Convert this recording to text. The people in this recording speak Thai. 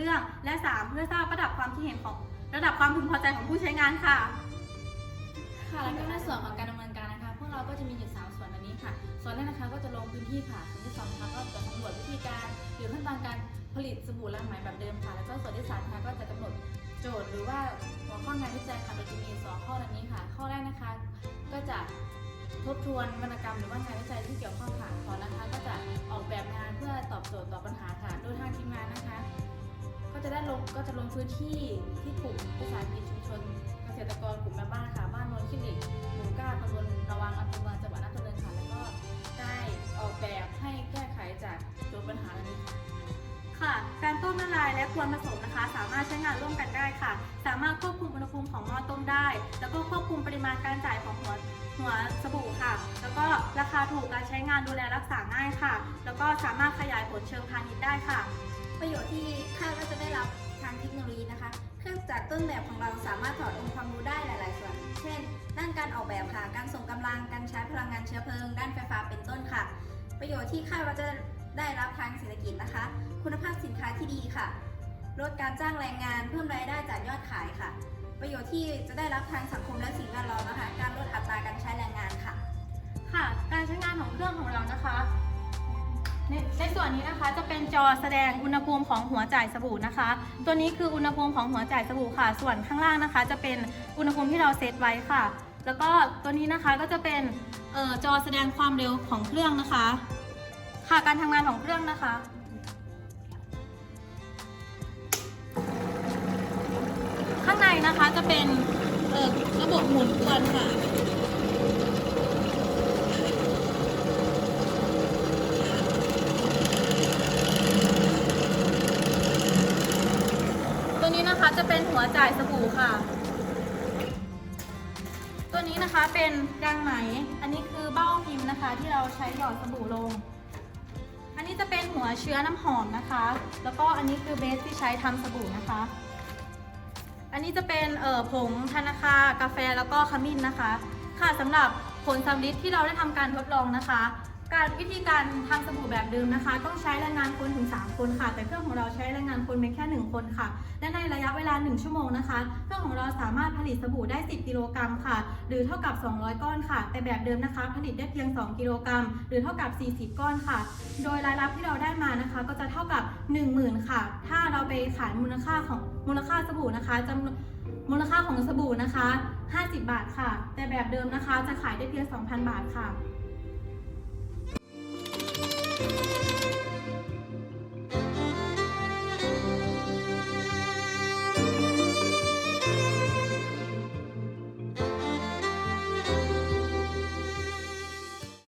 รื่อง และ 3 เพื่อทราบระดับความคิดเห็นของระดับความพึงพอใจของผู้ใช้งานค่ะ ค่ะแล้วก็ในส่วนของการดำเนินการนะคะ พวกเราก็จะมีอยู่สามส่วนอันนี้ค่ะ ส่วนแรกนะคะก็จะลงพื้นที่ค่ะ ส่วนที่สองนะคะก็จะสำรวจวิธีการ หรือขั้นตอนการผลิตสบู่ล้างไหมแบบเดิมค่ะ แล้วก็ส่วนที่สามนะคะก็จะกำหนดโจทย์หรือว่าหัวข้องานวิจัยค่ะโดยจะมีสองข้อดังนี้ค่ะ ข้อแรกนะคะก็จะทบทวนวรรณกรรมหรือว่างานวิจัยที่เกี่ยวข้องค่ะต่อนะคะ ก็จะออกแบบงานเพื่อตอบโจทย์ต่อปัญหา ได้ลงก็จะลงพื้นที่ที่กลุ่มวิสาหกิจชุมชน เกษตรกรกลุ่มแม่บ้านค่ะ บ้านโนนขี้เหล็กหมู่เก้าตำบลระวังอำเภอเมืองจังหวัดนครปฐมค่ะ แล้วก็ได้ออกแบบให้แก้ไขจากโจทย์ปัญหาเหล่านี้ค่ะ ค่ะ การต้มละลายและควรผสมนะคะ สามารถใช้งานร่วมกันได้ค่ะ สามารถควบคุมอุณหภูมิของหม้อต้มได้ แล้วก็ควบคุมปริมาณการจ่ายของหัวหัวสบู่ค่ะ แล้วก็ราคาถูกการใช้งานดูแลรักษาง่ายค่ะ แล้วก็สามารถขยายผลเชิงพาณิชย์ได้ค่ะ ประโยชน์ที่างเทคโนโลยีนะคะ เครื่องจักรต้นแบบของเราสามารถถอดองค์ความรู้ได้หลาย ๆ ส่วน เช่น ด้านการออกแบบค่ะ การส่งกำลัง การใช้พลังงานเชื้อเพลิง ด้านไฟฟ้าเป็นต้นค่ะ ประโยชน์ที่คาดว่าจะได้รับทางเศรษฐกิจนะคะ คุณภาพสินค้าที่ดีค่ะ ลดการจ้างแรงงาน เพิ่มรายได้จากยอดขายค่ะ ประโยชน์ที่จะได้รับทางสังคมและสิ่งแวดล้อมนะคะ การลดอัตราการใช้แรงงานค่ะ ค่ะ การใช้งานของเครื่องของเรานะคะ ในส่วนนี้นะคะจะเป็นจอแสดงอุณหภูมิของหัวจ่ายสบู่นะคะ ตัวนี้คืออุณหภูมิของหัวจ่ายสบู่ค่ะ ส่วนข้างล่างนะคะ จะเป็นอุณหภูมิที่เราเซตไว้ค่ะ แล้วก็ตัวนี้นะคะก็จะเป็นออจอแสดงความเร็วของเครื่องนะคะ ค่ะการทำงานของเครื่องนะคะข้างในนะคะจะเป็นระบบหมุนกวนค่ะตัวนี้นะคะ จะเป็นหัวจ่ายสบู่ค่ะ ตัวนี้นะคะเป็นรังไหม อันนี้คือเบ้าพิมพ์นะคะ ที่เราใช้หยอดสบู่ลง อันนี้จะเป็นหัวเชื้อน้ำหอมนะคะ แล้วก็อันนี้คือเบสที่ใช้ทำสบู่นะคะ อันนี้จะเป็นเอ่อผงธนาคากาแฟแล้วก็ขมิ้นนะคะ ค่ะสำหรับผลสำลิดที่เราได้ทำการทดลองนะคะ การวิธีการทำสบู่แบบเดิมนะคะ ต้องใช้แรงงานคนถึง 3 คนค่ะ แต่เครื่องของเราใช้แรงงานคนเพียงแค่ 1 คนค่ะ และในระยะเวลา 1 ชั่วโมงนะคะ เครื่องของเราสามารถผลิตสบู่ได้ 10 กิโลกรัมค่ะ หรือเท่ากับ 200 ก้อนค่ะ แต่แบบเดิมนะคะ ผลิตได้เพียง 2 กิโลกรัม หรือเท่ากับ 40 ก้อนค่ะ โดยรายรับที่เราได้มานะคะ ก็จะเท่ากับ 10,000 ค่ะ ถ้าเราไปขายมูลค่าของมูลค่าสบู่นะคะจำนวนมูลค่าของสบู่นะคะ 50 บาทค่ะ แต่แบบเดิมนะคะจะขายได้เพียง 2,000 บาทค่ะ